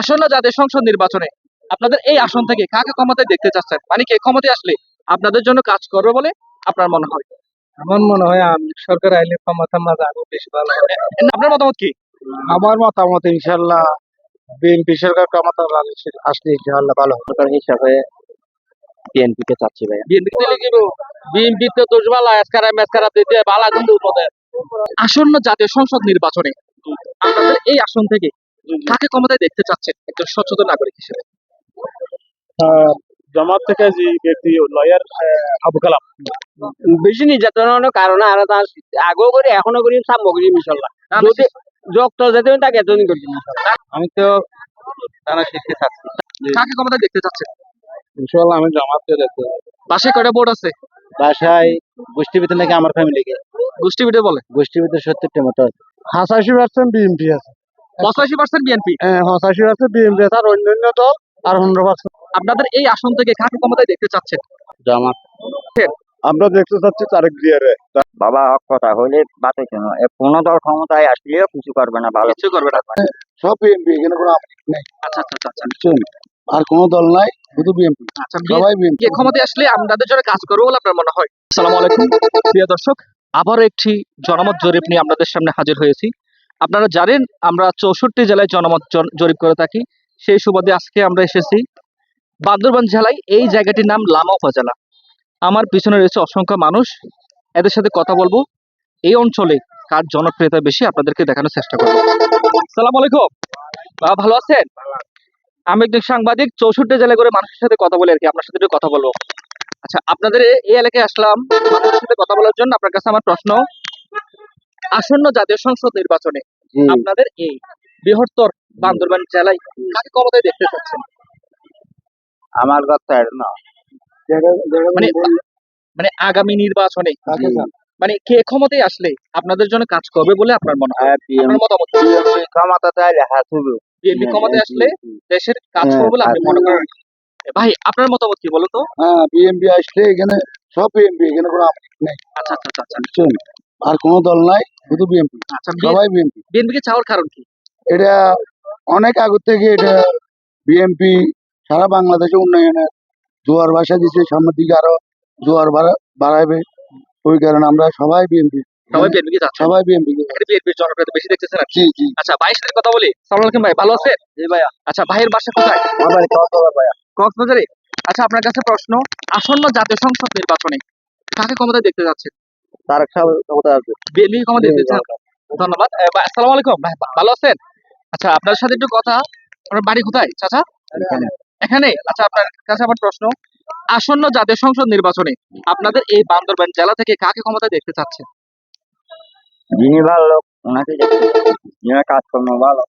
আসন্ন জাতীয় সংসদ নির্বাচনে আপনাদের এই আসন থেকে কাকে ক্ষমতায় দেখতে চাচ্ছেন? মানে কে ক্ষমতায় আসলে আপনাদের জন্য কাজ করবে বলে আপনার মনে হয়? আমার মনে হয় আমি সরকার আইলে ক্ষমতা মাঝে আরও বেশি ভালো হবে। আপনার মতামত কি? আমার মতামত ইনশাল্লাহ বিএনপি সরকার ক্ষমতা আসলে ইনশাল্লাহ ভালো হবে। সরকার হিসাবে বিএনপি কে চাচ্ছি ভাইয়া? বিএনপি বিএনপি তো দুর্বালা এসকারা মেসকারা দিতে বালা কিন্তু আসন্ন জাতীয় সংসদ নির্বাচনে আপনাদের এই আসন থেকে কাকে ক্ষমতায় দেখতে চাচ্ছেন একজন সচেতন নাগরিক হিসেবে? জামাত থেকে যে ব্যক্তি লয়ার আবু কালাম। বেশি নির্যাতনের কারণে আর তার আগেও করি এখনও করি সাম্য করি ইনশাল্লাহ যদি যত যেতে তাকে এতদিন করি আমি তো তারা শিখতে থাকছি কাকে ক্ষমতায় দেখতে চাচ্ছেন? ইনশাল্লাহ আমি জামাতকে দেখতে পাশে কয়টা বোর্ড আছে? বাসায় গোষ্ঠীভিত্তিক নাকি আমার ফ্যামিলিকে গোষ্ঠী বলে? গোষ্ঠীভিত্তিক সত্তরটা মতো আছে। পঁচাশি পার্সেন্ট বিএনপি আছে। পঁচাশি পার্সেন্ট বিএনপি হ্যাঁ পঁচাশি পার্সেন্ট বিএনপি আর অন্যান্য দল আর পনেরো পার্সেন্ট আপনাদের এই আসন থেকে কাকে ক্ষমতায় দেখতে চাচ্ছেন? জামাত আমরা। দেখতে চাচ্ছি তারেক জিয়ারে। বাবা হক কথা হইলে বাতে শোনো কোনো দল ক্ষমতায় আসলেও কিছু করবে না ভালো। কিছু করবে না। সব বিএনপি এখানে কোনো আচ্ছা আচ্ছা আচ্ছা আচ্ছা। আর কোনো দল নাই শুধু বিএনপি আচ্ছা সবাই বিএনপি কে ক্ষমতায় আসলে আমাদের জন্য কাজ করব বলে আপনার মনে হয়। আসসালামু আলাইকুম। প্রিয় দর্শক আবারও একটি জনমত জরিপ নিয়ে আপনাদের সামনে হাজির হয়েছি। আপনারা জানেন, আমরা চৌষট্টি জেলায় জনমত জন- জরিপ করে থাকি। সেই সুবাদে আজকে আমরা এসেছি বান্দরবান জেলায়। এই জায়গাটির নাম লামা উপজেলা। আমার পিছনে রয়েছে অসংখ্য মানুষ। এদের সাথে কথা বলব। এই অঞ্চলে কার জনপ্রিয়তা বেশি আপনাদেরকে দেখানোর চেষ্টা করব। সালাম আলাইকুম। বাবা ভালো আছেন? আমি একজন সাংবাদিক। চৌষট্টি জেলায় করে মানুষের সাথে কথা বলি আর কি। আপনার সাথে একটু কথা বলব। আচ্ছা আপনাদের এই এলাকায় আসলাম মানুষের সাথে কথা বলার জন্য। আপনার কাছে আমার প্রশ্ন। আসন্ন জাতীয় সংসদ নির্বাচনে আপনাদের এই বৃহত্তর বান্দরবান জেলায় কাকে ক্ষমতায় দেখতে চাচ্ছেন? আমার কথা না। মানে মানে আগামী নির্বাচনে মানে কে ক্ষমতায় আসলে আপনাদের জন্য কাজ করবে বলে আপনার মনে হয়? আপনার মতামত ক্ষমতা চাইলে হ্যাঁ শুধু বিএনপি ক্ষমতায় আসলে দেশের কাজ করবে বলে আপনি মনে করেন? ভাই আপনার মতামত কি বলতো হ্যাঁ বিএনপি আসলে এখানে সব বিএনপি এখানে কোনো আপত্তি নেই। আচ্ছা আচ্ছা আচ্ছা আচ্ছা। আর কোনো দল নাই শুধু বিএনপি আচ্ছা সবাই বিএনপি বিএনপি কে চাওয়ার কারণ কি? এটা অনেক আগে থেকে এটা বিএনপি সারা বাংলাদেশে উন্নয়নের জোয়ার ভাষা দিচ্ছে সামনের দিকে আরও জোয়ার বাড়া- বাড়াবে। ওই কারণে আমরা সবাই বিএনপি সবাই বিএনপি সবাই বিএনপি এখানে জনপ্রিয়তা বেশি দেখতেছেন আর কি। জি জি। আচ্ছা ভাইয়ের সাথে কথা বলি। সালাম ভাই ভালো আছেন? জি ভাইয়া। আচ্ছা ভাইয়ের বাসা কোথায়? আমার ভাইয়া। কক্সবাজারে? আচ্ছা আপনার কাছে প্রশ্ন আসন্ন জাতীয় সংসদ নির্বাচনে কাকে ক্ষমতায় দেখতে যাচ্ছেন? ক্ষমতা আসবে বিএনপি দেখতে ধন্যবাদ। আসসালামু আলাইকুম। ভালো আছেন? আচ্ছা আপনার সাথে একটু কথা। আপনার বাড়ি কোথায় চাচা? এখানে। আচ্ছা আপনার কাছে আমার প্রশ্ন। আসন্ন জাতীয় সংসদ নির্বাচনে আপনাদের এই বান্দরবান জেলা থেকে কাকে ক্ষমতায় দেখতে চাচ্ছেন? যিনি ভালো লোক ওনাকে কাজকর্ম ভালো।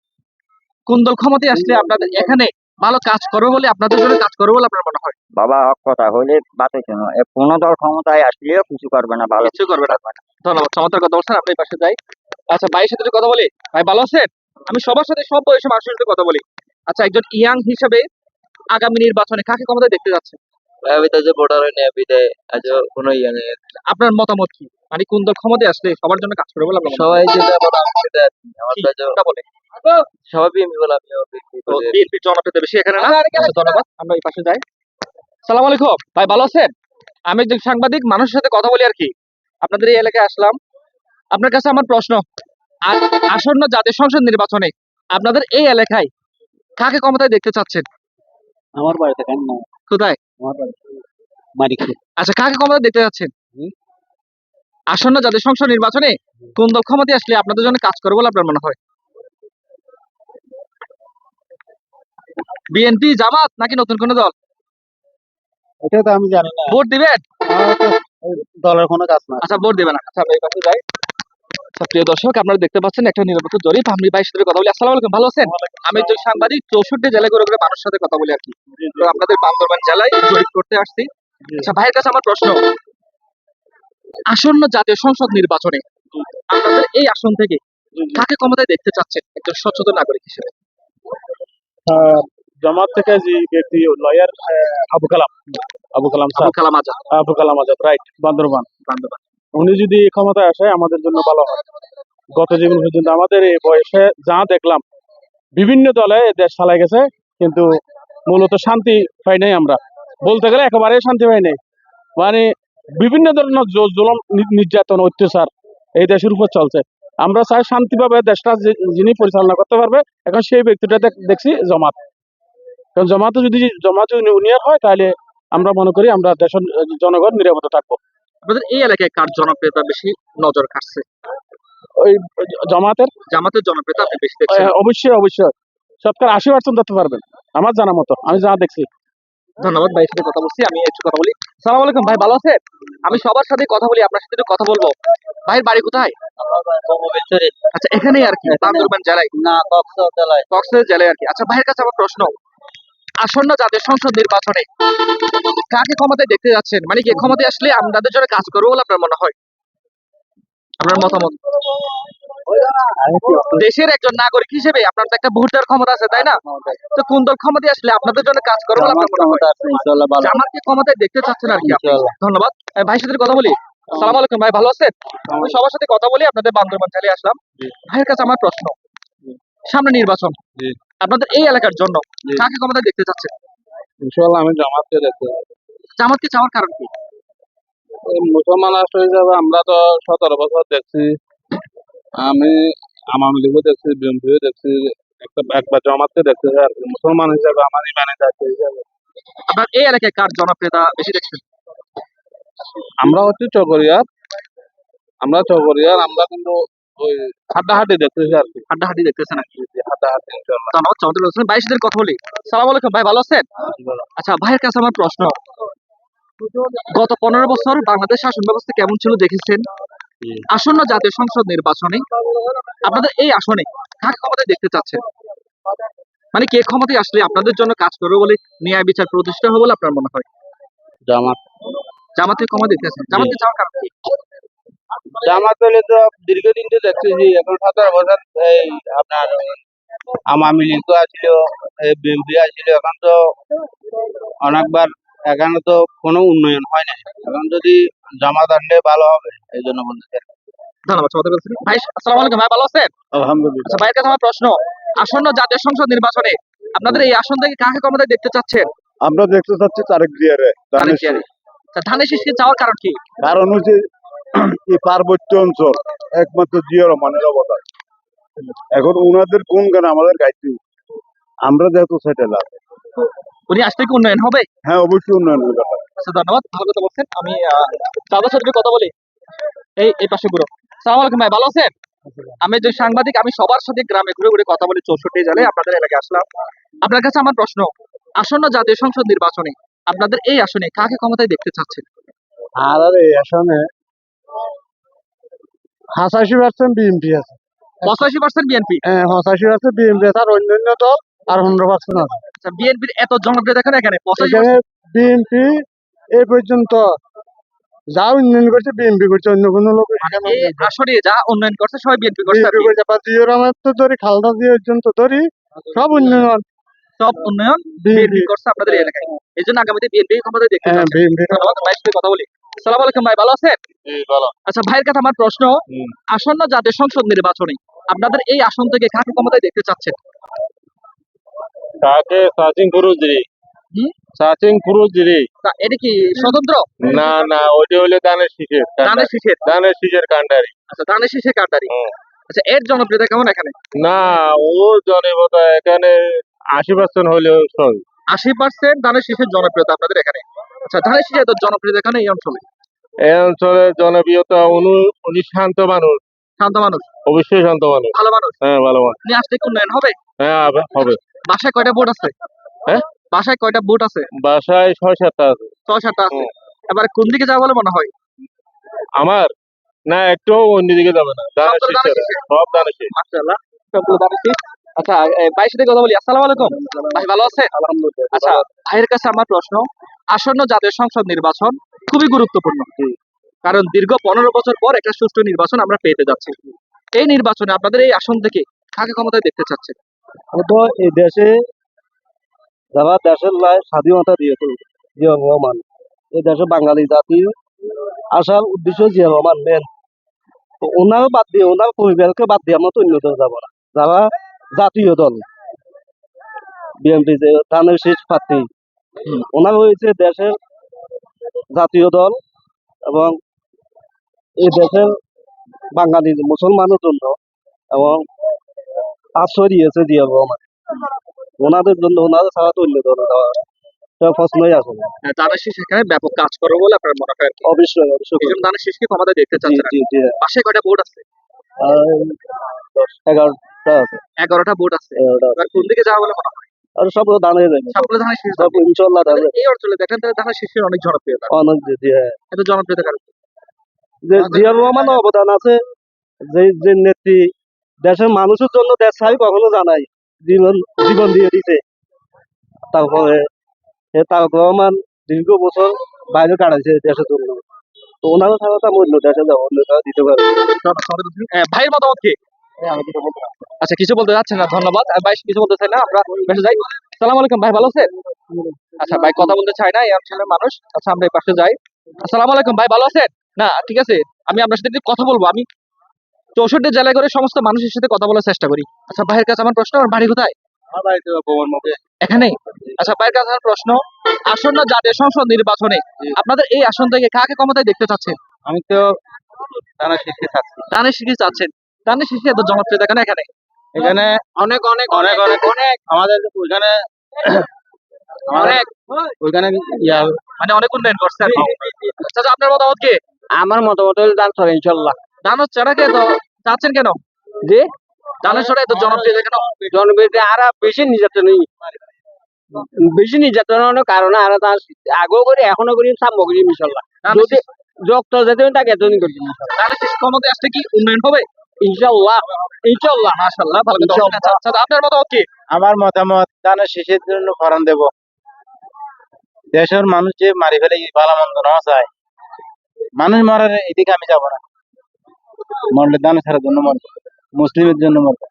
কোন দল ক্ষমতায় আসলে আপনাদের এখানে ভালো কাজ করবে বলে আপনাদের জন্য কাজ করবে বলে আপনার মনে হয়? বাবা হক কথা হইলে বাতে শোনো কোনো দল ক্ষমতায় আসলেও কিছু করবে না ভালো। কিছু করবে না। ধন্যবাদ চমৎকার কথা বলছেন আপনি পাশে যাই। আচ্ছা ভাইয়ের সাথে কথা বলি? ভাই ভালো আছেন? আমি সবার সাথে সব বয়সী মানুষের সাথে কথা বলি। আচ্ছা একজন ইয়াং হিসেবে আগামী নির্বাচনে কাকে ক্ষমতায় দেখতে যাচ্ছে আমি তো যে ভোটার হয়নি বিদে আজ কোনো ইয়ে আপনার মতামত কি? মানে কোন দল ক্ষমতায় আসলে সবার জন্য কাজ করবে বলে আপনার মনে হয়? সবাই যেটা বলে আমি সেটা আমার যে- বলে সবাই বিএমপি বলে আমি বিএনপির জনপ্রিয়তা বেশি এখানে না? আচ্ছা, ধন্যবাদ। আমরা এই পাশে যাই। সালাম আলাইকুম। ভাই ভালো আছেন? আমি একজন সাংবাদিক মানুষের সাথে কথা বলি আর কি। আপনাদের এই এলাকায় আসলাম। আপনার কাছে আমার প্রশ্ন। আসন্ন জাতীয় সংসদ নির্বাচনে আপনাদের এই এলাকায় কাকে ক্ষমতায় দেখতে চাচ্ছেন? আমার বাড়িতে কেন না? কোথায়? আমার বাড়িতে। আচ্ছা কাকে ক্ষমতায় দেখতে যাচ্ছেন হুম? আসন্ন জাতীয় সংসদ নির্বাচনে কোন দল ক্ষমতায় আসলে আপনাদের জন্য কাজ করবে বলে আপনার মনে হয়? বিএনপি জামাত নাকি নতুন কোন দল? এটা তো আমি জানি না। ভোট দিবেন? দলের কোনো কাজ না আচ্ছা ভোট দেবে না আচ্ছা আমরা এই পাশে যাই। আচ্ছা, প্রিয় দর্শক আপনারা দেখতে পাচ্ছেন একটা নিরপেক্ষ জরিপ। আমি ভাই সাথে কথা বলি। আসসালামু আলাইকুম। ভালো আছেন? আমি একজন সাংবাদিক। চৌষট্টি জেলায় করে করে মানুষের সাথে কথা বলি আর কি। তো আপনাদের বান্দরবান জেলায় জরিপ করতে আসছি। আচ্ছা ভাইয়ের কাছে আমার প্রশ্ন। আসন্ন জাতীয় সংসদ নির্বাচনে আপনাদের এই আসন থেকে কাকে ক্ষমতায় দেখতে চাচ্ছেন একজন সচেতন নাগরিক হিসেবে? জামাত থেকে যে ব্যক্তি লয়ার আবু কালাম। আবু কালাম আবু কালাম আজাদ। আবু কালাম আজাদ রাইট বান্দরবান। বান্দরবান। উনি যদি ক্ষমতায় আসে আমাদের জন্য ভালো হয়। গত জীবন পর্যন্ত আমাদের এই বয়সে যা দেখলাম বিভিন্ন দলে দেশ চালাই গেছে কিন্তু মূলত শান্তি পাই নাই আমরা। বলতে গেলে একেবারে শান্তি পাই নাই। মানে বিভিন্ন ধরনের জুলুম নির্যাতন অত্যাচার এই দেশের উপর চলছে। আমরা চাই শান্তিভাবে দেশটা যিনি পরিচালনা করতে পারবে এখন সেই ব্যক্তিটা দেখছি জমাত। কারণ জমাতে যদি জমাত যদি উনিয়ার হয় তাহলে আমরা মনে করি আমরা দেশের জনগণ নিরাপদে থাকব। আপনাদের এই এলাকায় কার জনপ্রিয়তা বেশি নজর কাটছে ওই জমাতের? জামাতের জনপ্রিয়তা আপনি বেশি দেখছেন? অবশ্যই অবশ্যই। শতকরা আশি পার্সেন্ট ধরতে পারবেন আমার জানা মতো আমি যা দেখছি। ধন্যবাদ ভাইয়ের সাথে কথা বলছি আমি একটু কথা বলি। সালাম আলাইকুম ভাই ভালো আছেন? আমি সবার সাথে কথা বলি আপনার সাথে একটু কথা বলব। ভাইয়ের বাড়ি কোথায়? আচ্ছা এখানেই আর কি বান্দরবান জেলায়। না জেলায়। কক্সবাজার জেলায় আর কি। আচ্ছা ভাইয়ের কাছে আমার প্রশ্ন। আসন্ন জাতীয় সংসদ নির্বাচনে কাকে ক্ষমতায় দেখতে যাচ্ছেন? মানে কি ক্ষমতায় আসলে আমাদের জন্য কাজ করব বলে আপনার মনে হয়? আপনার মতামত? দেশের একজন নাগরিক হিসেবে আপনার তো একটা ভোট দেওয়ার ক্ষমতা আছে তাই না? তো কোন দল ক্ষমতায় আসলে আপনাদের জন্য কাজ করব জামাতকে ক্ষমতায় দেখতে চাচ্ছেন আর কি ধন্যবাদ। ভাইয়ের সাথে কথা বলি। সালাম আলাইকুম ভাই ভালো আছেন? আমি সবার সাথে কথা বলি আপনাদের বান্দরবান চালিয়ে আসলাম। ভাইয়ের কাছে আমার প্রশ্ন। সামনে নির্বাচন। আপনাদের এই এলাকার জন্য। কাকে ক্ষমতায় দেখতে চাচ্ছেন? ইনশাল্লাহ আমি জামাতকে দেখতে জামাতকে চাওয়ার কারণ কি? মুসলমান রাষ্ট্র হিসাবে আমরা তো সতেরো বছর দেখছি। আমি আওয়ামী লীগও দেখছি বিএনপিও দেখছি একটা একবার জামাতকে দেখছি আর মুসলমান হিসাবে আমার ইমানে দায়িত্ব হিসাবে। আপনার এই এলাকায় কার জনপ্রিয়তা বেশি দেখছেন? আমরা হচ্ছে চকরিয়ার। আমরা চকরিয়ার আমরা কিন্তু ওই হাড্ডাহাড্ডি দেখতেছি আর কি। হাড্ডাহাড্ডি দেখতেছেন আর কি। হাড্ডাহাড্ডি ধন্যবাদ বলছেন। ভাইয়ের সাথে কথা বলি। সালাম আলাইকুম ভাই ভালো আছেন? আচ্ছা ভাইয়ের কাছে আমার প্রশ্ন। গত পনেরো বছর বাংলাদেশ শাসন ব্যবস্থা কেমন ছিল দেখেছেন। আসন্ন জাতীয় সংসদ নির্বাচনে আপনাদের এই আসনে কাকে ক্ষমতায় দেখতে চাচ্ছেন? মানে কে ক্ষমতায় আসলে আপনাদের জন্য কাজ করবে বলে ন্যায় বিচার প্রতিষ্ঠা হবে বলে আপনার মনে হয়? জামাত। জামাতে ক্ষমতা দেখতে চাচ্ছেন? জামাতে চাওয়ার কারণ কি? জামাত হলে তো দীর্ঘদিন তো দেখতেছি এখন সতেরো বছর এই আপনার আওয়ামী লীগ তো আছিল বিএনপি আছিল এখন তো অনেকবার এখানে তো কোনো উন্নয়ন হয় না। এখন যদি জামাত আনলে ভালো হবে এই জন্য ধন্যবাদ বলছেন ভাই আসসালামু আলাইকুম ভাই ভালো আছেন? আলহামদুলিল্লাহ। আচ্ছা ভাইয়ের কাছে আমার প্রশ্ন। আসন্ন জাতীয় সংসদ নির্বাচনে আপনাদের এই আসন থেকে কাকে ক্ষমতায় দেখতে চাচ্ছেন? আমরা দেখতে চাচ্ছি তারেক জিয়ারে তারেক জিয়ারে। আচ্ছা, ধানের শীষকে চাওয়ার কারণ কি? কারণ হচ্ছে এই পার্বত্য অঞ্চল একমাত্র জিয়া রহমানের অবদান। এখন ওনাদের কোন গান আমাদের গাইতে আমরা যেহেতু সেটেল আছে। উনি আসলে কি উন্নয়ন হবে? হ্যাঁ অবশ্যই উন্নয়ন হবে। আচ্ছা ধন্যবাদ। ভালো কথা বলছেন। আমি সাথে কথা বলি। এই এই পাশে বুড়ো সালাম আলাইকুম ভাই ভালো আছেন? আমি যে সাংবাদিক আমি সবার সাথে গ্রামে ঘুরে ঘুরে কথা বলি চৌষট্টি জেলায় আপনাদের এলাকায় আসলাম। আপনার কাছে আমার প্রশ্ন আসন্ন জাতীয় সংসদ নির্বাচনে আপনাদের এই আসনে কাকে ক্ষমতায় দেখতে চাচ্ছেন? আর আর এই আসনে হাসাশি পার্সেন্ট বিএনপি আছে। পঁচাশি পার্সেন্ট বিএনপি? হ্যাঁ হাসাশি আছে বিএনপি আছে আর অন্যান্য দল আর পার্সেন্ট আছে আচ্ছা বিএনপির এত জনপ্রিয় দেখেন এখানে এখানে বিএনপি এই পর্যন্ত যা উন্নয়ন করছে বিএনপি করছে অন্য কোনো লোক এখানে এই আসনে যা উন্নয়ন করছে সবাই বিএনপি করছে বিএনপি করছে বা জিওর আমার তো ধরি খালদা পর্যন্ত ধরি সব উন্নয়ন। সব উন্নয়ন বিএনপি। করছে আপনাদের এলাকায়। এই জন্য আগামীতে বিএনপি ক্ষমতায় দেখতে হ্যাঁ বিএনপি। ভাইয়ের সাথে কথা বলি। সালাম আলাইকুম ভাই ভালো আছেন? আচ্ছা ভাইয়ের কাছে আমার প্রশ্ন। আসন্ন জাতীয় সংসদ নির্বাচনে আপনাদের এই আসন থেকে কাকে ক্ষমতায় দেখতে চাচ্ছেন? কাকে সাচিং ফুরুজরি হুম? সাচিং ফুরুজরি তা এটা কি স্বতন্ত্র? না না ওইটা হলে দানের শীষের ধানের শীষের দানের শীষের কান্ডারি আচ্ছা ধানের শীষের হুম। আচ্ছা এর জনপ্রিয়তা কেমন এখানে? না ও জনবতা এখানে আশি পার্সেন্ট হলেও সই আশি পার্সেন্ট ধানের শীষের জনপ্রিয়তা আপনাদের এখানে। আচ্ছা ধানের শীষের জনপ্রিয়তা এখানে এই অঞ্চলে? এই অঞ্চলের জনপ্রিয়তা উনি উনি শান্ত মানুষ। শান্ত মানুষ? অবশ্যই শান্ত মানুষ। ভালো মানুষ? হ্যাঁ ভালো মানুষ। উনি আসলে কি উন্নয়ন হবে? হ্যাঁ হবে। বাসায় কয়টা ভোট আছে? হ্যাঁ? বাসায় কয়টা ভোট আছে? বাসায় ছয় সাতটা আছে। ছয় সাতটা আছে। এবার কোন দিকে যাওয়া বলে মনে হয়? আমার? না একটু অন্যদিকে যাবে না। সব দানের শীষ মাশাআল্লাহ সবগুলো শীষ আচ্ছা ভাইয়ের সাথে কথা বলি। আসসালামু আলাইকুম। ভাই ভালো আছেন? আচ্ছা ভাইয়ের কাছে আমার প্রশ্ন। আসন্ন জাতীয় সংসদ নির্বাচন খুবই গুরুত্বপূর্ণ। কারণ দীর্ঘ পনেরো বছর পর একটা সুষ্ঠু নির্বাচন আমরা পেতে যাচ্ছি। এই নির্বাচনে আপনাদের এই আসন থেকে কাকে ক্ষমতায় দেখতে চাচ্ছেন? তো এই দেশে যারা দেশের লাই স্বাধীনতা জিয়া রহমান এই দেশে বাঙালি আসার উদ্দেশ্য জিয়া রহমান মেন তো ওনার বাদ দিয়ে ওনার পরিবারকে বাদ দিয়ে আমরা তো উন্নত যাব না যারা জাতীয় দল বিএনপি যে ধানের শীষ প্রার্থী। ওনার হয়েছে দেশের জাতীয় দল এবং এই দেশের বাঙালি মুসলমানের জন্য এবং আশ্রয় দিয়েছে জিয়া রহমান ওনাদের জন্য ওনাদের ছাড়া তো অন্য দল প্রশ্নই আসে না। আহ, শীষ এখানে ব্যাপক কাজ করবে বলে আপনার মনে হয় অবশ্যই অবশ্যই। এই শীষকে ক্ষমতায় দেখতে চাচ্ছেন পাশে কয়টা আছে? এগারোটা আছে। এগারোটা কোন দিকে যাওয়া বলে মনে হয়? আর সব দাঁড়িয়ে যাবে সবগুলো ধানের শীষ সব ইনশাল্লাহ এই অঞ্চলে দেখেন তো ধানের শীষের অনেক জনপ্রিয়তা। হ্যাঁ। এত জনপ্রিয়তা কারণ যে জিয়াউর রহমান অবদান আছে যে যে নেত্রী দেশের মানুষের জন্য দেশ ছাড়ি কখনো জানাই। জীবন জীবন দিয়ে দিতে তারপরে এ তারক রহমান দীর্ঘ বছর বাইরে কাটাইছে দেশের জন্য। তো ওনারও ছাড়া তো আমি দেশে অন্য দিতে পারব আহ, ভাইয়ের মতামত কি? আচ্ছা কিছু বলতে যাচ্ছেন না ধন্যবাদ। ভাই কিছু বলতে চাই না আমরা বেশি যাই। সালাম আলাইকুম ভাই ভালো আছেন? আচ্ছা ভাই কথা বলতে চাই না এই অঞ্চলের মানুষ। আচ্ছা আমরা এই পাশে যাই। আসসালামু আলাইকুম ভাই ভালো আছেন? না ঠিক আছে আমি আপনার সাথে কথা বলব। আমি চৌষট্টি জেলায় করে সমস্ত মানুষের সাথে কথা বলার চেষ্টা করি। আচ্ছা ভাইয়ের কাছে আমার প্রশ্ন আমার বাড়ি কোথায়? এখানেই? আচ্ছা ভাইয়ের কাছে আমার প্রশ্ন আসন্ন জাতীয় সংসদ নির্বাচনে আপনাদের এই আসন থেকে কাকে ক্ষমতায় দেখতে চাচ্ছেন? আমি তো দানা শিখতে চাচ্ছি। শিখে চাচ্ছেন। শিখে এত জনপ্রিয়তা কেন এখানে? এখানে অনেক অনেক অনেক অনেক অনেক। আমাদের ওইখানে অনেক। ওইখানে ইয়া মানে অনেক উন্নয়ন করছে আচ্ছা আপনার মতামত কি? আমার মতামত দান করে ইনশাল্লাহ। দানের চড়াকে তো চাচ্ছেন কেন? যে দানের চড়া এত জনপ্রিয়তা কেন? জনগণকে আর বেশি নির্যাতন বেশি নির্যাতনের কারণে আর তার আগেও করি এখনও করি সাম্য করি ইনশাল্লাহ। যদি যত যেতে তাকে এতদিন করি দানের শেষ ক্ষমতায় আসলে কি উন্নয়ন হবে? ইনশাল্লাহ। ইনশাআল্লাহ মাশাআল্লাহ ভালো কথা। বলছেন। আপনার মতামত কি? আমার মতামত দানের শেষের জন্য ফরম দেব। দেশের মানুষ যে মারি ফেলে ভালো মন্দ না চায়। মানুষ মরার এদিকে আমি যাব না। মরলে দান ছাড়ার জন্য মরবো মুসলিমের জন্য মরবো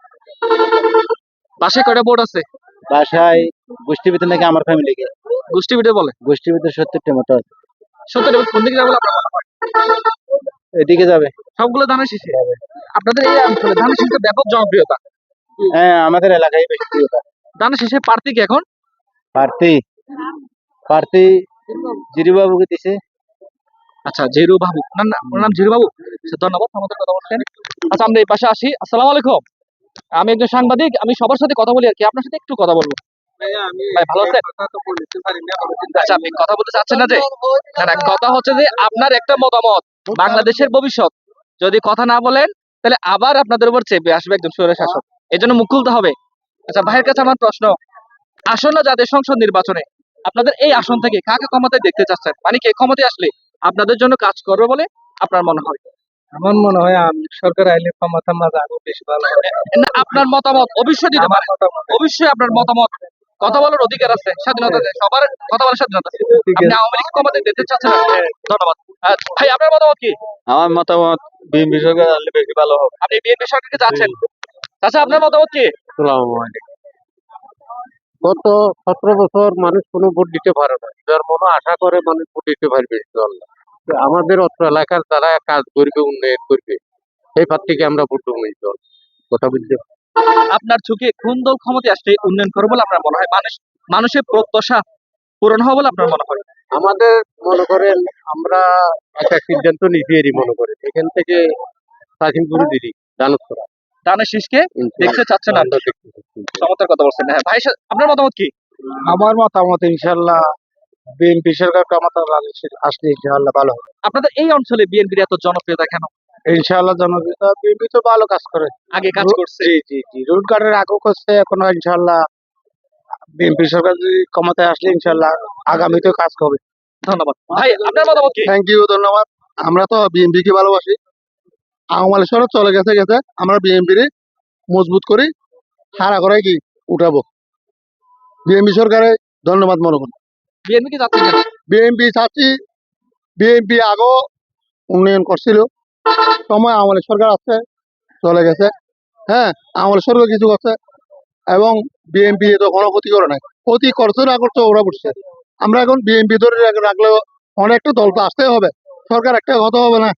পাশে কয়টা বোর্ড আছে? বাসায় গোষ্ঠী ভিতরে নাকি আমার গোষ্ঠী ভিডিও বলে? গোষ্ঠীর ভিতরে সত্তরটা মতো আছে। কোন দিকে যাব? আপনার মনে হয় এদিকে যাবে। সবগুলো ধানের শীষে? আপনাদের এই অঞ্চলে ধানের শীষের ব্যাপক জনপ্রিয়তা। হ্যাঁ আমাদের এলাকায় বেশি প্রিয়তা। ধানের শীষের প্রার্থী কি এখন? প্রার্থী প্রার্থী জিরিবাবুকে দিছে। আচ্ছা জিরু বাবু না না ওনার নাম জিরু বাবু আচ্ছা, ধন্যবাদ আমাদের কথা বলছেন। আচ্ছা আমরা এই পাশে আসি। আসসালামু আলাইকুম। আমি একজন সাংবাদিক আমি সবার সাথে কথা বলি আর কি। আপনার সাথে একটু কথা বলব। আচ্ছা আপনি কথা বলতে চাচ্ছেন না যে? না না কথা হচ্ছে যে আপনার একটা মতামত বাংলাদেশের ভবিষ্যৎ। যদি কথা না বলেন তাহলে আবার আপনাদের উপর চেপে আসবে একজন শাসক এই জন্য মুখ খুলতে হবে। আচ্ছা ভাইয়ের কাছে আমার প্রশ্ন। আসন্ন জাতীয় সংসদ নির্বাচনে আপনাদের এই আসন থেকে কাকে ক্ষমতায় দেখতে চাচ্ছেন? মানে কে ক্ষমতায় আসলে? আপনাদের জন্য কাজ করবে বলে আপনার মনে হয়? আমার মনে হয় আমি সরকার আইলে ক্ষমতা মাঝে আরও বেশি ভালো না আপনার মতামত অবশ্যই দিতে পারেন অবশ্যই আপনার মতামত। কথা বলার অধিকার আছে স্বাধীনতা আছে সবার কথা বলার স্বাধীনতা আছে। আপনি আওয়ামী লীগ দেখতে চাচ্ছেন ধন্যবাদ। ভাই আপনার মতামত কি? আমার মতামত বিএনপি সরকার বেশি ভালো হবে। আপনি বিএনপি সরকারকে চাচ্ছেন আচ্ছা আপনার মতামত কি? গত সতেরো বছর মানুষ কোনো ভোট দিতে পারে না। যার মনে আশা করে মানুষ ভোট দিতে পারবে ইনশাআল্লাহ। আমাদের অত্র এলাকার যারা কাজ করবে উন্নয়ন করবে সেই প্রার্থীকে আমরা ভোট দেবো। কথা বুঝতে আপনার চোখে কোন দল ক্ষমতায় আসলে উন্নয়ন করবে বলে আপনার মনে হয়? মানুষ মানুষের প্রত্যাশা পূরণ হবে বলে আপনার মনে হয়? আমাদের মনে করেন আমরা একটা সিদ্ধান্ত নিয়েছি এরই মনে করেন। এখান থেকে দিদি দানত করা দানের শীষকে দেখতে চাচ্ছেন আপনি? চমৎকার কথা বলছেন। হ্যাঁ ভাই আপনার মতামত কি? আমার মতামত ইনশাল্লাহ বিএনপি সরকার ক্ষমতা আসলে ইনশাল্লাহ ভালো হবে। আপনাদের এই অঞ্চলে বিএনপির এত জনপ্রিয়তা কেন? ইনশাল্লাহ জনপ্রিয়তা বিএনপি তো ভালো কাজ করে। আগে কাজ করছে। জি জি জি আগেও করছে এখনও ইনশাল্লাহ বিএনপি সরকার যদি ক্ষমতায় আসলে ইনশাল্লাহ আগামীতেও কাজ ধন্যবাদ। ভাই আপনার মতামত কি? থ্যাংক ইউ ধন্যবাদ। আমরা তো বিএনপি কে ভালোবাসি। আওয়ামী সরকার চলে গেছে গেছে আমরা বিএনপি মজবুত করি। হারা করে কি? উঠাবো। বিএনপি সরকারে ধন্যবাদ মনে করি। বিএনপি কি বিএনপি চাচ্ছি বিএনপি আগেও উন্নয়ন করছিল। সময় সরকার আছে চলে গেছে। হ্যাঁ সরকার কিছু করছে এবং বিএনপি তো কোনো ক্ষতি করে নাই। ক্ষতি করছে না করছে ওরা বুঝছে। আমরা এখন বিএনপি ধরে রাখ- রাখলেও অনেকটা দল তো আসতে হবে। সরকার একটা কথা হবে না?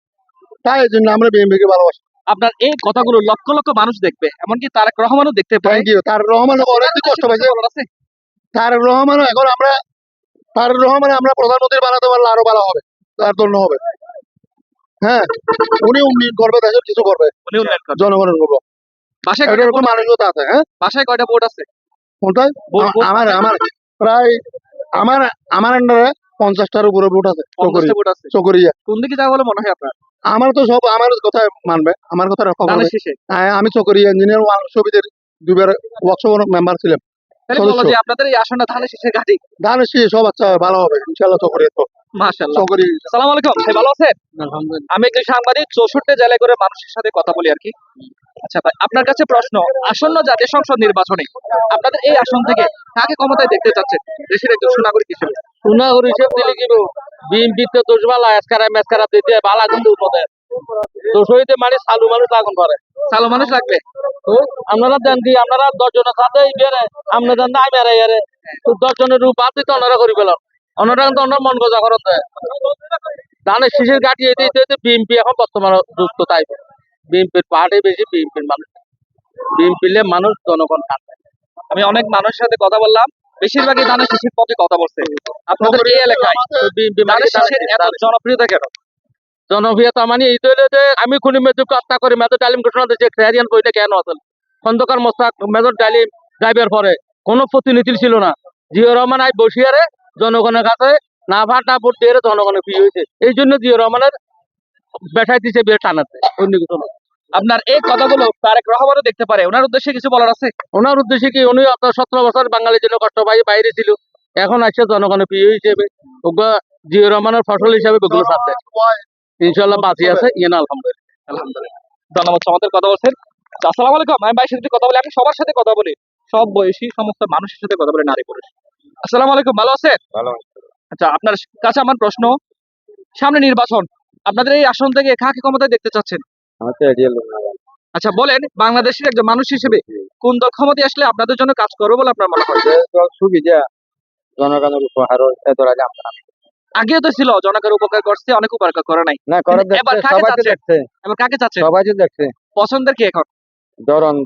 তাই জন্য আমরা বিএনপি কে ভালোবাসি। আপনার এই কথাগুলো লক্ষ লক্ষ মানুষ দেখবে এমনকি তারেক রহমানও দেখতে পায়। থ্যাংক ইউ তার রহমান অনেক কষ্ট পাইছে। তারেক রহমান এখন আমরা তারেক রহমান আমরা প্রধানমন্ত্রী বানাতে পারলে আরও ভালো হবে তার জন্য হবে। হ্যাঁ উনি উন্নয়ন করবে দেশের কিছু করবে। উনি উন্নয়ন করবেন জনগণের করব বাসায় এরকম মানসিকতা আছে হ্যাঁ? বাসায় কয়টা ভোট আছে? কোনটায়? আমার আমার প্রায় আমার আমার আন্ডারে পঞ্চাশটার উপরে ভোট আছে চকরিয়া। কোন দিকে যাওয়া বলে মনে হয় আপনার? আমার তো সব আমার কথা মানবে আমার কথা রক্ষা করবে। আ- আমি চকরিয়া ইঞ্জিনিয়ার সমিতির দুবার ওয়ার্কশপ মেম্বার ছিলাম। আপনাদের এই আসনটা ধানের শেষের ঘাটি? ধান এসে সব আচ্ছা ভালো হবে ইনশাল্লাহ চকরিয়া তো। সালাম আলাইকুম ভাই ভালো আছেন? আমি একজন সাংবাদিক চৌষট্টি জেলায় করে মানুষের সাথে কথা বলি আর কি। আচ্ছা ভাই আপনার কাছে প্রশ্ন আসন্ন জাতীয় সংসদ নির্বাচনে আপনাদের এই আসন থেকে কাকে ক্ষমতায় দেখতে চাচ্ছেন? দেশের একজন সুনাগরিক হিসেবে। সুনাগর হিসেব দিলে কি বিএনপি তো এসকারা মেসকারা দিতে বালা কিন্তু তো সহিতে মানে সালু মানুষ আগুন করে। ভালো মানুষ লাগবে? আপনারা দেন কি আপনারা দশ সাথে বেড়ে আপনি দেন না আমি এরে তো দশ রূপ বাদ দিতে ওনারা করি পেলাম। ওনারা কিন্তু ওনার মন গজা করতে ধানের শিশির এখন বর্তমানে যুক্ত তাই। বিএনপির পার্টি বেশি বিএনপির মানুষ। মানুষ জনগণ কাঁদে। আমি অনেক মানুষের সাথে কথা বললাম। বেশিরভাগই ধানের শিশির পক্ষে কথা বলছে। আপনাদের এই এলাকায় ধানের এত জনপ্রিয়তা কেন? জনপ্রিয়তা মানে এই তো হলো যে আমি খুনি মেজর হত্যা করি মেজর ডালিম ঘোষণা দিয়েছে ক্যারিয়ান বইটা কেন আসল খন্দকার মোস্তাক মেজর ডালিম ড্রাইভার পরে কোনো প্রতিনিধি ছিল না। জিও রহমান আই বসিয়ারে জনগণের কাছে না ভাট ভোট দিয়ে জনগণের প্রিয় হয়েছে এই জন্য জিও রহমানের বেঠাই দিছে বিয়ে টানাতে অন্য কিছু না আপনার এই কথাগুলো তারেক রহমানও দেখতে পারে ওনার উদ্দেশ্যে কিছু বলার আছে? ওনার উদ্দেশ্যে কি? উনি অত সতেরো বছর বাঙালির জন্য কষ্ট পাই বাইরে ছিল। এখন আসছে জনগণের প্রিয় হিসেবে জিও রহমানের ফসল হিসেবে ওগুলো সাথে ইনশাল্লাহ বাঁচি আছে। ইয়ে না আলহামদুলিল্লাহ। আলহামদুলিল্লাহ। ধন্যবাদ আমাদের কথা বলছেন। আসসালামু আলাইকুম। আমি ভাইয়ের সাথে কথা বলি আমি সবার সাথে কথা বলি। সব বয়সী সমস্ত মানুষের সাথে কথা বলি নারী পুরুষ। আসসালামু আলাইকুম ভালো আছেন? ভালো আচ্ছা আপনার কাছে আমার প্রশ্ন। সামনে নির্বাচন। আপনাদের এই আসন থেকে কাকে ক্ষমতায় দেখতে চাচ্ছেন? আচ্ছা বলেন বাংলাদেশের একজন মানুষ হিসেবে কোন দল ক্ষমতায় আসলে আপনাদের জন্য কাজ করবে বলে আপনার মনে হয়? সুবিধা। জনগণের উপহার আগেও তো ছিল উপকার করছে অনেক উপকার করে নাই। না করে এবার কাকে চাচ্ছে? এবার কাকে চাচ্ছেন সবাই তো দেখছে। পছন্দের কি এখন?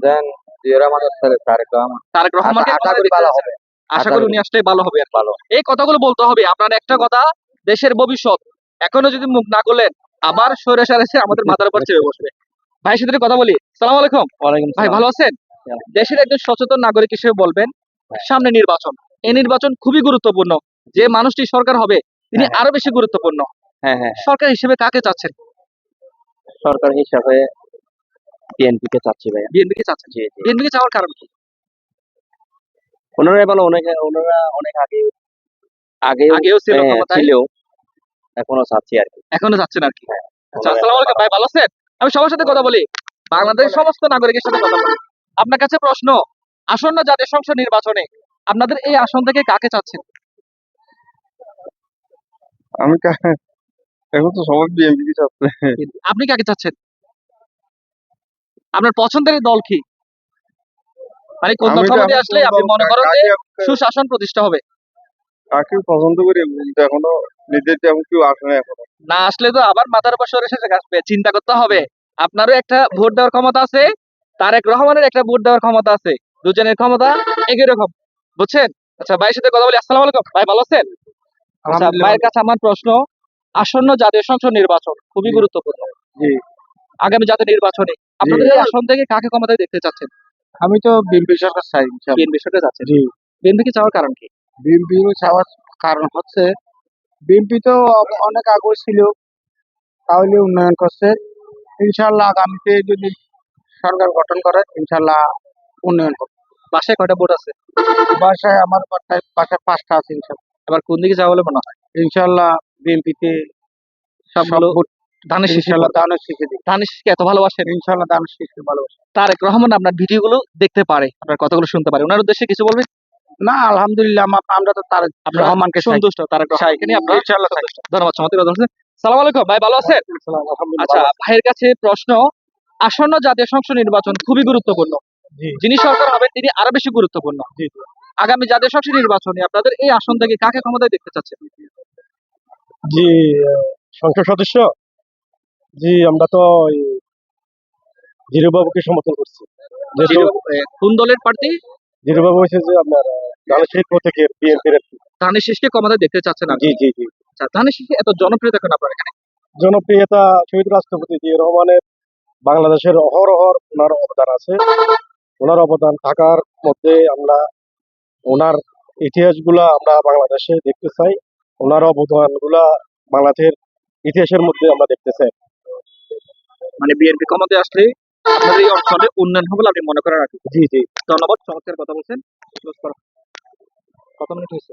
দেন জিরা ছেলে তারেক রহমান। তারেক রহমানকে আশা করি ভালো হবে। আশা আশা করি করি। উনি আসলে ভালো হবে আর ভালো এই কথাগুলো বলতে হবে। আপনার একটা কথা দেশের ভবিষ্যৎ। এখনও যদি মুখ না করলেন আবার সরে সার এসে আমাদের মাথার উপর চেপে বসবে। ভাই সাথে কথা বলি। সালাম আলাইকুম। ওয়ালাইকুম ভাই ভালো আছেন? দেশের একজন সচেতন নাগরিক হিসেবে বলবেন সামনে নির্বাচন। এই নির্বাচন খুবই গুরুত্বপূর্ণ। যে মানুষটি সরকার হবে তিনি হ্যাঁ। আরও বেশি গুরুত্বপূর্ণ। হ্যাঁ হ্যাঁ। সরকার হিসেবে কাকে চাচ্ছেন? সরকার হিসাবে বিএনপি কে চাচ্ছি ভাই বিএনপি কে চাচ্ছেন বিএনপি কে চাওয়ার কারণ কি? ওনারা বলো অনেক ওনারা অনেক আগে আগে আগেও ছিল ছিল এখনও চাচ্ছি আর কি। এখনও যাচ্ছেন আর কি? আচ্ছা আসসালামু আলাইকুম ভাই ভালো আছেন? আমি সবার সাথে কথা বলি। বাংলাদেশের সমস্ত নাগরিকের সাথে কথা বলি। আপনার কাছে প্রশ্ন আসন্ন জাতীয় সংসদ নির্বাচনে আপনাদের এই আসন থেকে কাকে চাচ্ছেন? আমি এখন তো সবাই বিএমপি কি চাচ্ছে আপনি কাকে চাচ্ছেন? আপনার পছন্দের দল কি? মানে কোন দল ক্ষমতায় আসলে আপনি মনে করেন যে সুশাসন প্রতিষ্ঠা হবে? কাকে পছন্দ করি কিন্তু এখনও কেউ আসে না এখনও। না আসলে তো আবার মাথার এসে আসবে চিন্তা করতে হবে। আপনারও একটা ভোট দেওয়ার ক্ষমতা আছে তারেক রহমানের একটা ভোট দেওয়ার ক্ষমতা আছে। দুজনের ক্ষমতা একই রকম। বুঝছেন? আচ্ছা ভাইয়ের সাথে কথা বলি আসসালামু আলাইকুম। ভাই ভালো আছেন? আচ্ছা ভাইয়ের কাছে আমার প্রশ্ন আসন্ন জাতীয় সংসদ নির্বাচন খুবই গুরুত্বপূর্ণ। আগামী জাতীয় নির্বাচনে আপনাদের আসন থেকে কাকে ক্ষমতায় দেখতে চাচ্ছেন? আমি তো বিএনপি সরকার চাই বিএনপি সরকার যাচ্ছেন জি। বিএনপি কি চাওয়ার কারণ কি? বিএনপি চাওয়ার কারণ হচ্ছে বিএনপি তো অনেক আগ্রহ ছিল তাহলে উন্নয়ন করছে। ইনশাল্লাহ আগামীতে যদি সরকার গঠন করে ইনশাল্লাহ উন্নয়ন করবে বাসায় কয়টা ভোট আছে? বাসায় আমার বাসায় পাঁচটা আছে ইনশাল্লাহ এবার কোন দিকে যাওয়া বলে মনে হয়? ইনশাল্লাহ বিএনপিতে সবগুলো ধানের শীষে ইনশাল্লাহ দানের শিখে দিই ধানের শীষকে এত ভালোবাসেন? ইনশাল্লাহ দানের শিখে ভালোবাসি তারেক রহমান আপনার ভিডিওগুলো দেখতে পারে আপনার কথাগুলো শুনতে পারে। ওনার উদ্দেশ্যে কিছু বলবেন? না আলহামদুলিল্লাহ আমরা তো তার আপনার রহমানকে। সন্তুষ্ট তারেক রহমান এখানে আপনার ইনশাল্লাহ সন্তুষ্ট। ধন্যবাদ বলছেন সালাম আলাইকুম ভাই ভালো আছেন? আচ্ছা ভাইয়ের কাছে প্রশ্ন আসন্ন জাতীয় সংসদ নির্বাচন খুবই গুরুত্বপূর্ণ। যিনি সরকার হবেন তিনি আরও বেশি গুরুত্বপূর্ণ। আগামী জাতীয় সংসদ নির্বাচনে আপনাদের এই আসন থেকে কাকে ক্ষমতায় দেখতে চাচ্ছেন? জি সংসদ সদস্য। জি আমরা তো জিরুবাবুকে সমর্থন করছি। কোন দলের প্রার্থী? জিরুবাবু হচ্ছে যে আপনার শীষ প্রতীকের বিএনপির ধানের শীষকে ক্ষমতা দেখতে চাচ্ছেন না জি জি জি। আচ্ছা এত জনপ্রিয়তা কেন আপনার এখানে? জনপ্রিয়তা শহীদ রাষ্ট্রপতি জিয়া রহমানের বাংলাদেশের অহরহর ওনার অবদান আছে। ওনার অবদান থাকার মধ্যে আমরা ওনার ইতিহাসগুলা আমরা বাংলাদেশে দেখতে চাই। ওনার অবদানগুলা বাংলাদেশের ইতিহাসের মধ্যে আমরা দেখতে চাই। মানে বিএনপি ক্ষমতায় আসলে আপনাদের এই অঞ্চলে উন্নয়ন হবে আপনি মনে করেন জি জি। ধন্যবাদ চমৎকার কথা বলছেন। কত মিনিট হয়েছে?